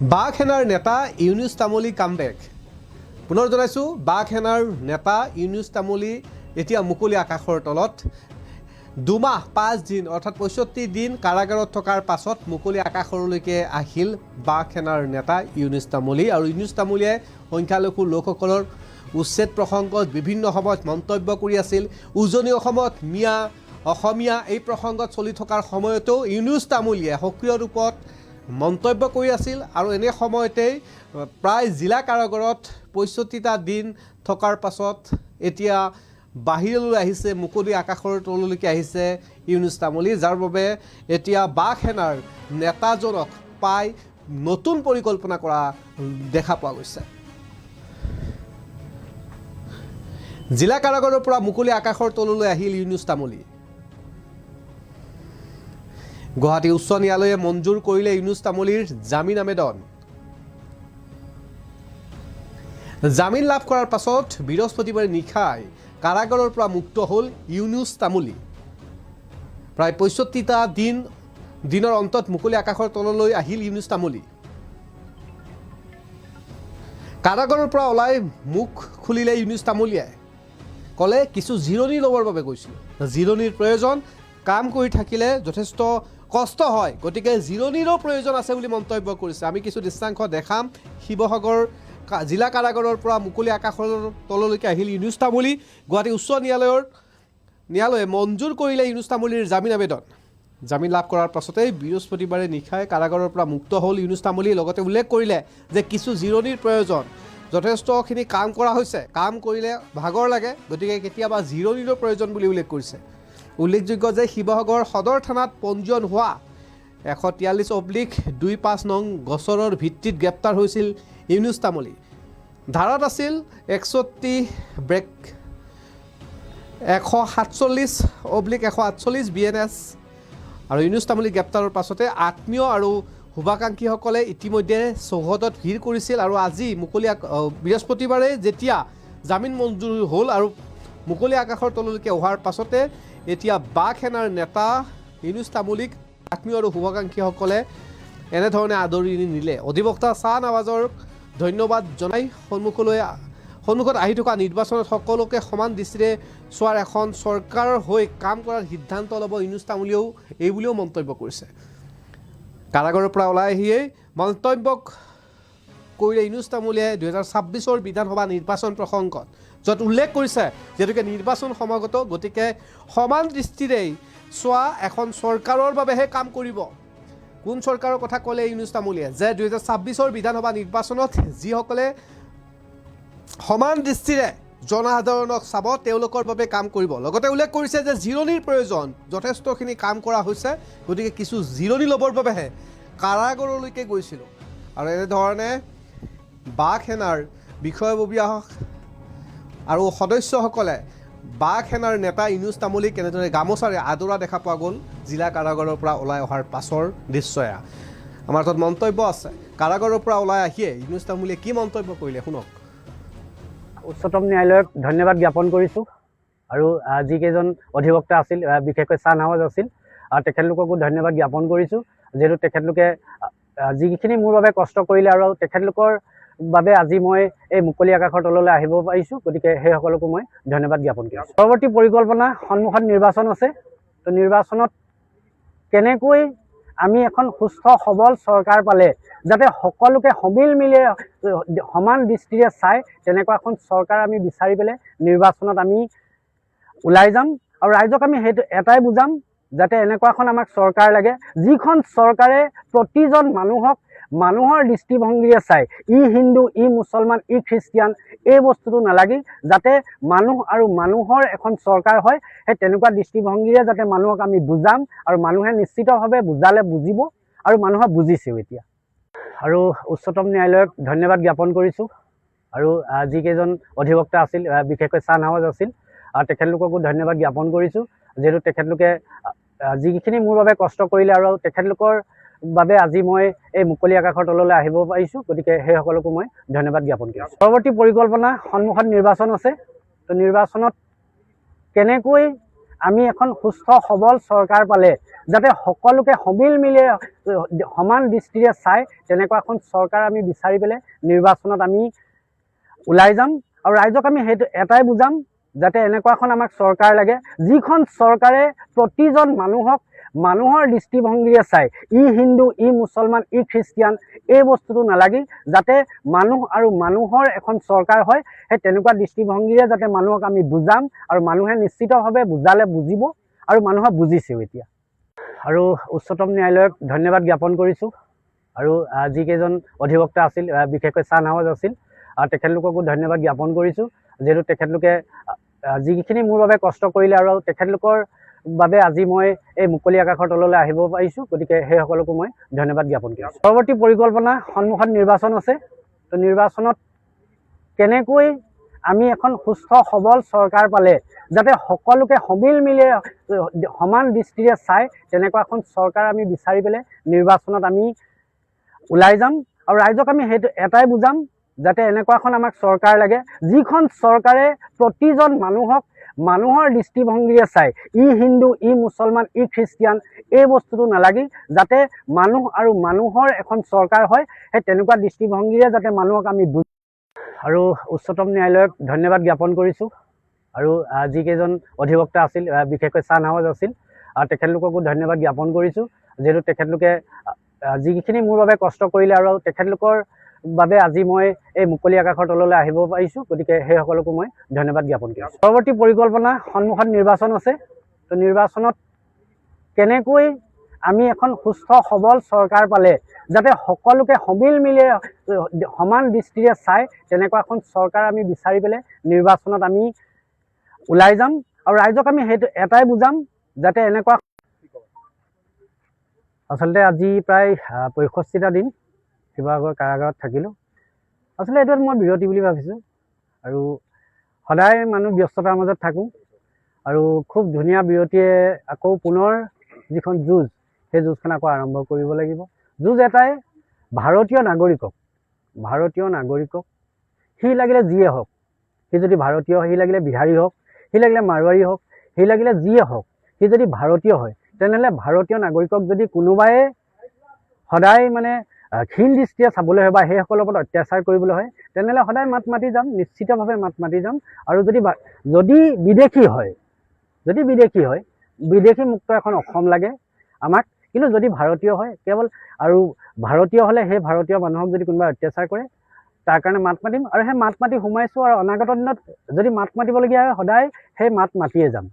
বাঘ সেনাৰ নেতা ইউনিছ তামুলী কামবেক পুনৰ জনাইছোঁ বাঘ সেনাৰ নেতা ইউনিছ তামুলী এতিয়া মুকলি আকাশৰ তলত। দুমাহ পাঁচ দিন অৰ্থাৎ পঁয়ষষ্ঠি দিন কাৰাগাৰত থকাৰ পাছত মুকলি আকাশলৈকে আহিল বাঘ সেনাৰ নেতা ইউনিছ তামুলী। আৰু ইউনিছ তামুলীয়ে সংখ্যালঘু লোকসকলৰ উচ্ছেদ প্ৰসংগত বিভিন্ন সময়ত মন্তব্য কৰি আছিল। উজনি অসমত মিয়া অসমীয়া এই প্ৰসংগত চলি থকাৰ সময়তো ইউনিছ তামুলীয়ে সক্ৰিয় ৰূপত মন্তব্য কৰি আছিল আৰু এনে সময়তেই প্ৰায় জিলা কাৰাগাৰত পঁয়ষষ্ঠিটা দিন থকাৰ পাছত এতিয়া বাহিৰলৈ আহিছে মুকলি আকাশৰ তললৈকে আহিছে ইউনুছ তামুলী যাৰ বাবে এতিয়া বাঘ সেনাৰ নেতাজনক পাই নতুন পৰিকল্পনা কৰা দেখা পোৱা গৈছে। জিলা কাৰাগাৰৰ পৰা মুকলি আকাশৰ তললৈ আহিল ইউনুছ তামুলী। গুৱাহাটী উচ্চ ন্যায়ালয়ে মঞ্জুৰ কৰিলে ইউনুছ তামুলীৰ জামিন আবেদন। জামিন লাভ কৰাৰ পাছত বৃহস্পতিবাৰে নিশাই কাৰাগাৰৰ পৰা মুক্ত হ'ল ইউনুছ তামুলী। প্ৰায় পঁয়ষষ্ঠিটা দিন, দিনৰ অন্তত মুকলি আকাশৰ তললৈ আহিল ইউনুছ তামুলী। কাৰাগাৰৰ পৰা ওলাই মুখ খুলিলে ইউনুছ তামুলীয়ে। ক'লে, কিছু জিৰণি ল'বৰ বাবে গৈছিলোঁ জিৰণিৰ প্ৰয়োজন, কাম কৰি থাকিলে যথেষ্ট কষ্ট হয়। গতিকে জিৰণিৰো প্ৰয়োজন আছে বুলি মন্তব্য কৰিছে। আমি কিছু দৃশ্যাংশ দেখাম। শিৱসাগৰ জিলা কাৰাগাৰৰ পৰা মুকলি আকাশৰ তললৈকে আহিল ইউনুছ তামুলী। গুৱাহাটী উচ্চ ন্যায়ালয়ৰ, ন্যায়ালয়ে মঞ্জুৰ কৰিলে ইউনুছ তামুলীৰ জামিন আবেদন। জামিন লাভ কৰাৰ পাছতেই বৃহস্পতিবাৰে নিশাই কাৰাগাৰৰ পৰা মুক্ত হ'ল ইউনুছ তামুলী। লগতে উল্লেখ কৰিলে যে কিছু জিৰণিৰ প্ৰয়োজন। যথেষ্টখিনি কাম কৰা হৈছে। কাম কৰিলে ভাগৰ লাগে। গতিকে কেতিয়াবা জিৰণিৰো প্ৰয়োজন বুলি উল্লেখ কৰিছে। উল্লেখযোগ্য যে শিৱসাগৰ সদৰ থানাত পঞ্জীয়ন হোৱা এশ তিয়াল্লিছ অব্লিক দুই পাঁচ নং গছৰৰ ভিত্তিত গ্ৰেপ্তাৰ হৈছিল ইউনুছ তামুলী। ধাৰাত আছিল একষষ্ঠি ব্ৰেক, এশ সাতচল্লিছ অব্লিক এশ আঠচল্লিছ বি এন এছ আৰু ইউনুছ তামুলী গ্ৰেপ্তাৰৰ পাছতে আত্মীয় আৰু শুভাকাংক্ষীসকলে ইতিমধ্যে চৌহদত ভিৰ কৰিছিল আৰু আজি মুকলি বৃহস্পতিবাৰে যেতিয়া জামিন মঞ্জুৰ হ'ল আৰু মুকলি আকাশৰ তললৈকে অহাৰ পাছতে এতিয়া বাঘ সেনাৰ নেতা ইউনুছ তামুলীক আত্মীয় আৰু শুভাকাংক্ষীসকলে এনেধৰণে আদৰি নিলে। অধিবক্তা ছাহ নৱাজৰ ধন্যবাদ জনাই সন্মুখলৈ সন্মুখত আহি থকা নিৰ্বাচনত সকলোকে সমান দৃষ্টিৰে চোৱাৰ এখন চৰকাৰৰ হৈ কাম কৰাৰ সিদ্ধান্ত ল'ব ইউনুছ তামুলীয়েও এই বুলিও মন্তব্য কৰিছে। কাৰাগাৰৰ পৰা ওলাই আহিয়েই মন্তব্য কৰিলে ইউনুছ তামুলীয়ে দুহেজাৰ ছাব্বিছৰ বিধানসভা নিৰ্বাচন প্ৰসংগত। য'ত উল্লেখ কৰিছে যিহেতুকে নিৰ্বাচন সমাগত, গতিকে সমান দৃষ্টিৰেই চোৱা এখন চৰকাৰৰ বাবেহে কাম কৰিব। কোন চৰকাৰৰ কথা ক'লে ইউনুছ তামুলীয়ে? যে দুহেজাৰ ছাব্বিছৰ বিধানসভা নিৰ্বাচনত যিসকলে সমান দৃষ্টিৰে জনসাধাৰণক চাব, তেওঁলোকৰ বাবে কাম কৰিব। লগতে উল্লেখ কৰিছে যে জিৰণিৰ প্ৰয়োজন, যথেষ্টখিনি কাম কৰা হৈছে, গতিকে কিছু জিৰণি ল'বৰ বাবেহে কাৰাগাৰলৈকে গৈছিলোঁ। আৰু এনেধৰণে বাঘ সেনাৰ বিষয়ববীয়া আৰু সদস্যসকলে বাঘ সেনাৰ নেতা ইনুজ তামুলীক কেনেদৰে গামোচাৰে আদৰা দেখা পোৱা গ'ল জিলা কাৰাগাৰৰ পৰা ওলাই অহাৰ পাছৰ দৃশ্য এয়া আমাৰ তাত মন্তব্য আছে। কাৰাগাৰৰ পৰা ওলাই আহিয়ে ইনুজ তামুলীয়ে কি মন্তব্য কৰিলে শুনক। উচ্চতম ন্যায়ালয়ক ধন্যবাদ জ্ঞাপন কৰিছোঁ। আৰু যিকেইজন অধিবক্তা আছিল বিশেষকৈ চাহনাৱাজ আছিল তেখেতলোককো ধন্যবাদ জ্ঞাপন কৰিছোঁ। যিহেতু তেখেতলোকে যিখিনি মোৰ বাবে কষ্ট কৰিলে আৰু তেখেতলোকৰ বাবে আজি মই এই মুকলি আকাশৰ তললৈ আহিব পাৰিছোঁ। গতিকে সেইসকলকো মই ধন্যবাদ জ্ঞাপন কৰিছোঁ। পৰৱৰ্তী পৰিকল্পনা সন্মুখত নিৰ্বাচন আছে। তো নিৰ্বাচনত কেনেকৈ আমি এখন সুস্থ সবল চৰকাৰ পালে যাতে সকলোকে সমিল মিলে সমান দৃষ্টিৰে চাই তেনেকুৱা এখন চৰকাৰ আমি বিচাৰি পেলাই নিৰ্বাচনত আমি ওলাই যাম আৰু ৰাইজক আমি সেইটো এটাই বুজাম যাতে এনেকুৱা এখন আমাক চৰকাৰ লাগে যিখন চৰকাৰে প্ৰতিজন মানুহক মানুহৰ দৃষ্টিভংগীৰে চাই ই হিন্দু ই মুছলমান ই খ্ৰীষ্টিয়ান এই বস্তুটো নালাগি যাতে মানুহ আৰু মানুহৰ এখন চৰকাৰ হয় সেই তেনেকুৱা দৃষ্টিভংগীৰে যাতে মানুহক আমি বুজাম আৰু মানুহে নিশ্চিতভাৱে বুজালে বুজিব আৰু মানুহে বুজিছেও এতিয়া। আৰু উচ্চতম ন্যায়ালয়ক ধন্যবাদ জ্ঞাপন কৰিছোঁ। আৰু যিকেইজন অধিবক্তা আছিল বিশেষকৈ চাহনাৱাজ আছিল তেখেতলোককো ধন্যবাদ জ্ঞাপন কৰিছোঁ। যিহেতু তেখেতলোকে যিখিনি মোৰ বাবে কষ্ট কৰিলে আৰু তেখেতলোকৰ বাবে আজি মই এই মুকলি আকাশৰ তললৈ আহিব পাৰিছোঁ। গতিকে সেইসকলকো মই ধন্যবাদ জ্ঞাপন কৰিছোঁ। পৰৱৰ্তী পৰিকল্পনা সন্মুখত নিৰ্বাচন আছে। তো নিৰ্বাচনত কেনেকৈ আমি এখন সুস্থ সবল চৰকাৰ পালে যাতে সকলোকে সমিল মিলে আহ, সমান দৃষ্টিৰে চাই তেনেকুৱা এখন চৰকাৰ আমি বিচাৰি পেলাই নিৰ্বাচনত আমি ওলাই যাম আৰু ৰাইজক আমি সেইটো এটাই বুজাম যাতে এনেকুৱা এখন আমাক চৰকাৰ লাগে যিখন চৰকাৰে প্ৰতিজন মানুহক মানুহৰ দৃষ্টিভংগীৰে চাই ই হিন্দু ই মুছলমান ই খ্ৰীষ্টিয়ান এই বস্তুটো নালাগি যাতে মানুহ আৰু মানুহৰ এখন চৰকাৰ হয়। সেই তেনেকুৱা দৃষ্টিভংগীৰে যাতে মানুহক আমি বুজাম আৰু মানুহে নিশ্চিতভাৱে বুজালে বুজিব আৰু মানুহে বুজিছেও এতিয়া। আৰু উচ্চতম ন্যায়ালয়ক ধন্যবাদ জ্ঞাপন কৰিছোঁ। আৰু যিকেইজন অধিবক্তা আছিল বিশেষকৈ ছান হাৱাজ আছিল তেখেতলোককো ধন্যবাদ জ্ঞাপন কৰিছোঁ। যিহেতু তেখেতলোকে যিখিনি মোৰ বাবে কষ্ট কৰিলে আৰু তেখেতলোকৰ বাবে আজি মই এই মুকলি আকাশৰ তললৈ আহিব পাৰিছোঁ। গতিকে সেইসকলকো মই ধন্যবাদ জ্ঞাপন কৰিছোঁ। পৰৱৰ্তী পৰিকল্পনা সন্মুখত নিৰ্বাচন আছে। তো নিৰ্বাচনত কেনেকৈ আমি এখন সুস্থ সবল চৰকাৰ পালে যাতে সকলোকে সমিল মিলে সমান দৃষ্টিৰে চাই তেনেকুৱা এখন চৰকাৰ আমি বিচাৰি পেলাই নিৰ্বাচনত আমি ওলাই যাম আৰু ৰাইজক আমি সেইটো এটাই বুজাম যাতে এনেকুৱা এখন আমাক চৰকাৰ লাগে যিখন চৰকাৰে প্ৰতিজন মানুহক মানুহৰ দৃষ্টিভংগীৰে চাই ই হিন্দু ই মুছলমান ই খ্ৰীষ্টিয়ান এই বস্তুটো নালাগি যাতে মানুহ আৰু মানুহৰ এখন চৰকাৰ হয় সেই তেনেকুৱা দৃষ্টিভংগীৰে যাতে মানুহক আমি বুজ আৰু উচ্চতম ন্যায়ালয়ক ধন্যবাদ জ্ঞাপন কৰিছোঁ। আৰু যিকেইজন অধিবক্তা আছিল বিশেষকৈ ছান হাৱাজ আছিল তেখেতলোককো ধন্যবাদ জ্ঞাপন কৰিছোঁ। যিহেতু তেখেতলোকে যিখিনি মোৰ বাবে কষ্ট কৰিলে আৰু তেখেতলোকৰ বাবে আজি মই এই মুকলি আকাশৰ তললৈ আহিব পাৰিছোঁ। গতিকে সেইসকলকো মই ধন্যবাদ জ্ঞাপন কৰিছোঁ। পৰৱৰ্তী পৰিকল্পনা সন্মুখত নিৰ্বাচন আছে। তো নিৰ্বাচনত কেনেকৈ আমি এখন সুস্থ সবল চৰকাৰ পালে যাতে সকলোকে সমিল মিলে সমান দৃষ্টিৰে চাই তেনেকুৱা এখন চৰকাৰ আমি বিচাৰি পেলাই নিৰ্বাচনত আমি ওলাই যাম আৰু ৰাইজক আমি সেইটো এটাই বুজাম যাতে এনেকুৱা আচলতে আজি প্ৰায় পঁয়ষষ্ঠিটা দিন শিৱসাগৰ কাৰাগাৰত থাকিলোঁ। আচলতে এইটো মই বিৰতি বুলি ভাবিছোঁ। আৰু সদায় মানুহ ব্যস্ততাৰ মাজত থাকোঁ। আৰু খুব ধুনীয়া বিৰতিয়ে আকৌ পুনৰ যিখন যুঁজ সেই যুঁজখন আকৌ আৰম্ভ কৰিব লাগিব। যুঁজ এটাই ভাৰতীয় নাগৰিকক ভাৰতীয় নাগৰিকক সি লাগিলে যিয়ে হওক সি যদি ভাৰতীয় সি লাগিলে বিহাৰী হওক সি লাগিলে মাৰোৱাৰী হওক সি লাগিলে যিয়ে হওক সি যদি ভাৰতীয় হয় তেনেহ'লে ভাৰতীয় নাগৰিকক যদি কোনোবাই সদায় মানে ক্ষীণ দৃষ্টিৰে চাবলৈ হয় বা সেইসকলৰ ওপৰত অত্যাচাৰ কৰিবলৈ হয় তেনেহ'লে সদায় মাত মাতি যাম নিশ্চিতভাৱে মাত মাতি যাম। আৰু যদি যদি বিদেশী হয় যদি বিদেশী হয় বিদেশী মুক্ত এখন অসম লাগে আমাক। কিন্তু যদি ভাৰতীয় হয় কেৱল আৰু ভাৰতীয় হ'লে সেই ভাৰতীয় মানুহক যদি কোনোবাই অত্যাচাৰ কৰে তাৰ কাৰণে মাত মাতিম। আৰু সেই মাত মাতি সোমাইছোঁ আৰু অনাগত দিনত যদি মাত মাতিবলগীয়া হয় সদায় সেই মাত মাতিয়ে যাম।